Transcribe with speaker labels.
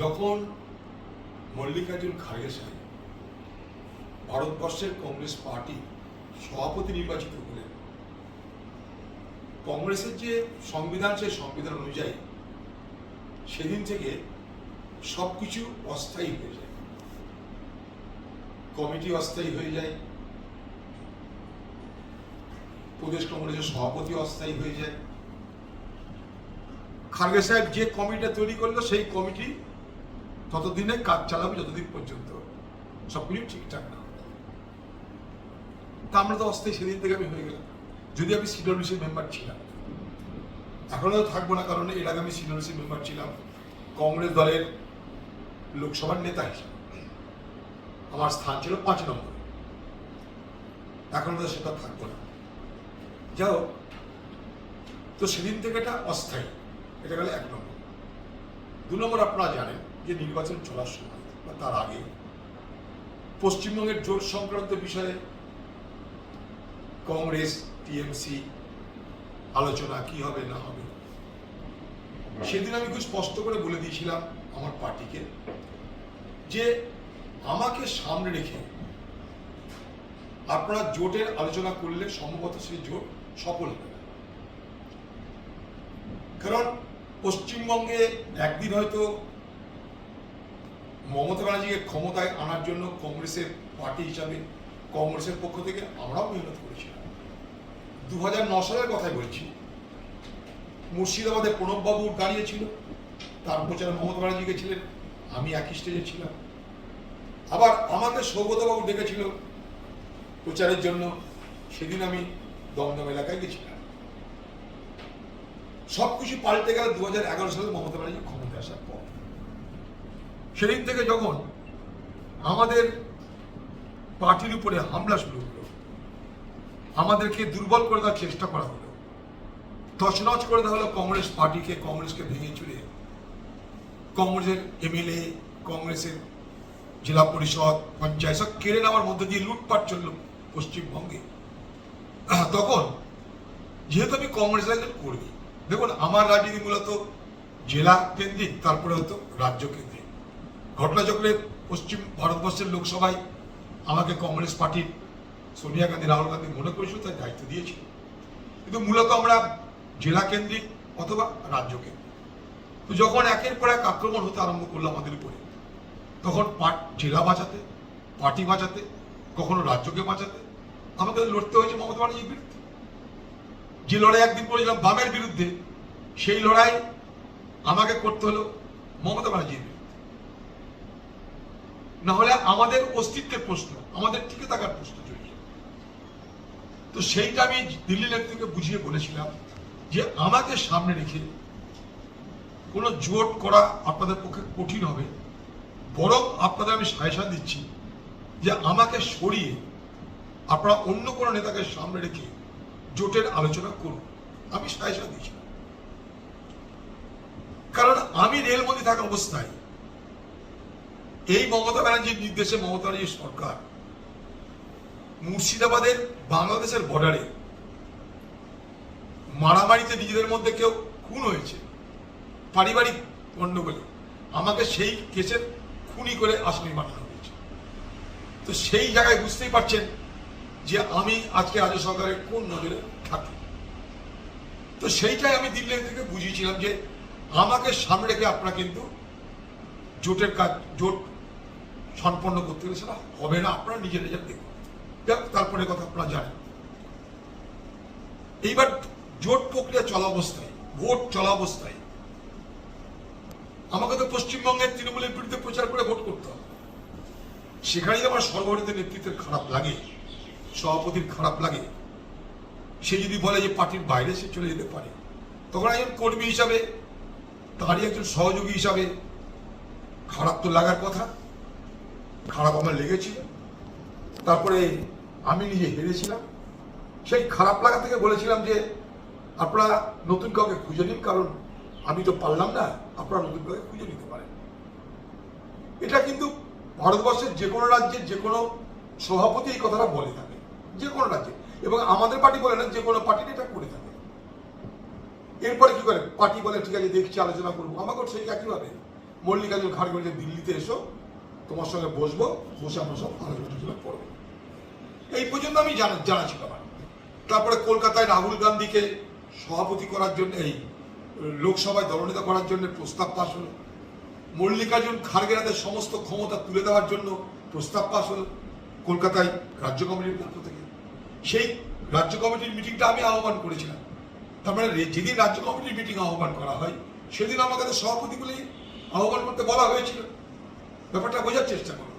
Speaker 1: যখন মল্লিকার্জুন খাড়গে সাহেব ভারতবর্ষের কংগ্রেস পার্টি সভাপতি নির্বাচিত হলেন, কংগ্রেসের যে সংবিধান, সেই সংবিধান অনুযায়ী সেদিন থেকে সব কিছু অস্থায়ী হয়ে যায়। কমিটি অস্থায়ী হয়ে যায়। প্রদেশ কংগ্রেসের সভাপতি অস্থায়ী হয়ে যায়। খার্গে সাহেব যে কমিটিটা তৈরি করল, সেই কমিটি ততদিনে কাজ চালাবে যতদিন পর্যন্ত। সবকিছু ঠিকঠাক না। তা আমরা তো অস্থায়ী সেদিন থেকে আমি হয়ে গেলাম। যদি আমি সিডব্লিউসির মেম্বার ছিলাম। এখনও থাকব না, কারণ এর আগে আমি সিডব্লিউসির মেম্বার ছিলাম। কংগ্রেস দলের লোকসভার নেতা হিসেবে। আমার স্থান ছিল পাঁচ নম্বর। এখন তো সেটা থাকব না। যাও তো সেদিন থেকে এটা অস্থায়ী। এটা গেল এক নম্বর। দু নম্বর আপনারা জানেন যে নির্বাচন চলার সময় বা তার আগে পশ্চিমবঙ্গের জোট সংক্রান্ত বিষয়ে কংগ্রেস টিএমসি আলোচনা কি হবে না হবে? সেদিন আমি খুব স্পষ্ট করে বলে দিয়েছিলাম আমার পার্টিকে যে আমাকে সামনে রেখে আপনারা জোটের আলোচনা করলে সম্ভবত সেই জোট সফল হবে কারণ পশ্চিমবঙ্গে একদিন হয়তো মমতা ব্যানার্জিকে ক্ষমতায় আনার জন্য কংগ্রেসের পার্টি হিসাবে কংগ্রেসের পক্ষ থেকে আমরাও মেহনত করেছিলাম দু হাজার ন সালের কথাই বলছি। মুর্শিদাবাদে প্রণববাবু দাঁড়িয়েছিল। তার প্রচারে মমতা ব্যানার্জি গেছিলেন আমি একই স্টেজে ছিলাম। আবার আমাকে সৌগতবাবু ডেকেছিল প্রচারের জন্য। সেদিন আমি দমদম এলাকায় গেছিলাম। সবকিছু পাল্টে গেল দু হাজার এগারো সালে মমতা ব্যানার্জি ক্ষমতায় আসার পর। সেদিন থেকে যখন আমাদের পার্টির উপরে হামলা শুরু হলো, আমাদেরকে দুর্বল করে দেওয়ার চেষ্টা করা হলো, তছনছ করে দেওয়া হলো কংগ্রেস পার্টিকে, কংগ্রেসকে ভেঙে চুরে। কংগ্রেসের এমএলএ, কংগ্রেসের জেলা পরিষদ, পঞ্চায়েত সব কেড়ে নেওয়ার মধ্যে দিয়ে লুটপাট চলল পশ্চিমবঙ্গে। তখন যেহেতু আমি কংগ্রেস একজন কর্মী, দেখুন আমার রাজনীতি মূলত জেলা কেন্দ্রিক, তারপরে হতো রাজ্য কেন্দ্রিক। ঘটনাচক্রে পশ্চিম ভারতবর্ষের লোকসভায় আমাকে কংগ্রেস পার্টির সোনিয়া গান্ধী, রাহুল গান্ধী মনে করেছিল, তাই দায়িত্ব দিয়েছিল কিন্তু মূলত আমরা জেলা কেন্দ্রিক অথবা রাজ্য কেন্দ্রিক। তো যখন একের পর এক আক্রমণ হতে আরম্ভ করল আমাদের উপরে, তখন জেলা বাঁচাতে, পার্টি বাঁচাতে, কখনো রাজ্যকে বাঁচাতে, আমাকে লড়তে হয়েছে মমতা ব্যানার্জির বিরুদ্ধে। যে লড়াই একদিন করেছিলাম বামের বিরুদ্ধে, সেই লড়াই আমাকে করতে হলো মমতা ব্যানার্জির না হলে আমাদের অস্তিত্বের প্রশ্ন, আমাদের টিকে থাকার প্রশ্ন জড়িয়ে তো সেইটা আমি দিল্লি নেতৃত্বকে বুঝিয়ে বলেছিলাম যে আমাকে সামনে রেখে কোনো জোট করা আপনাদের পক্ষে কঠিন হবে, বরং আপনাদের আমি সাজেশন দিচ্ছি যে আমাকে সরিয়ে আপনারা অন্য কোনো নেতাকে সামনে রেখে জোটের আলোচনা করুন। আমি সাজেশন দিচ্ছি। কারণ আমি রেলমন্ত্রী থাকা অবস্থায় এই মমতা ব্যানার্জির নির্দেশে মমতা ব্যানার্জির সরকার মুর্শিদাবাদের বাংলাদেশের বর্ডারে মারামারিতে নিজেদের মধ্যে কেউ খুন হয়েছে, পারিবারিক গণ্ডগোলে আমাকে সেই কেসের খুনি করে আসামি বানানো হয়েছে। তো সেই জায়গায় বুঝতেই পারছেন যে আমি আজকে রাজ্য সরকারের কোন নজরে থাকি। তো সেইটাই আমি দিল্লি থেকে বুঝিয়েছিলাম যে আমাকে সামনে রেখে আপনারা কিন্তু জোটের কাজ, জোট সম্পন্ন করতে গেলে সেটা হবে না। আপনারা নিজে নিজের দেখুন। যাক, তারপরে কথা আপনারা জানেন। এইবার জোট প্রক্রিয়া চলা অবস্থায় ভোট চলা অবস্থায় আমাকে তো পশ্চিমবঙ্গের তৃণমূলের বিরুদ্ধে প্রচার করে ভোট করতে হবে। সেখানেই আমার সর্বভারতীয় নেতৃত্বের খারাপ লাগে সভাপতির খারাপ লাগে সে যদি বলে যে পার্টির বাইরে সে চলে যেতে পারে তখন একজন কর্মী হিসাবে তারই একজন সহযোগী হিসাবে খারাপ তো লাগার কথা। খারাপ আমার লেগেছিল তারপরে আমি নিজে হেরেছিলাম। সেই খারাপ লাগা থেকে বলেছিলাম যে, আপনারা নতুন কাউকে খুঁজে নিন, কারণ আমি তো পারলাম না, আপনারা নতুন কাউকে খুঁজে নিতে পারেন। এটা কিন্তু ভারতবর্ষের যে কোনো রাজ্যের যে কোনো সভাপতি এই কথাটা বলে থাকে, যে কোনো রাজ্যে। এবং আমাদের পার্টি বলে না, যে কোনো পার্টি এটা করে থাকে। এরপরে কি করে? পার্টি বলে, ঠিক আছে, দেখছি, আলোচনা করব। আমাকেও সেই একইভাবে। মল্লিকার্জুন খাড়গে দিল্লিতে এসো তোমার সঙ্গে বসবো, বসে আমরা সব আলোচনা করব। এই পর্যন্ত আমি জানা জানা ছিল তারপরে কলকাতায় রাহুল গান্ধীকে সভাপতি করার জন্য, এই লোকসভায় দলনেতা করার জন্য প্রস্তাব পাশ হলো। মল্লিকার্জুন খাড়গেরাদের সমস্ত ক্ষমতা তুলে দেওয়ার জন্য প্রস্তাব পাশ হলো কলকাতায় রাজ্য কমিটির পক্ষ থেকে। সেই রাজ্য কমিটির মিটিংটা আমি আহ্বান করেছিলাম। তার মানে যেদিন রাজ্য কমিটির মিটিং আহ্বান করা হয়, সেদিন আমাকে তো সভাপতি বলেই আহ্বান করতে বলা হয়েছিল। ব্যাপারটা বোঝার চেষ্টা করুন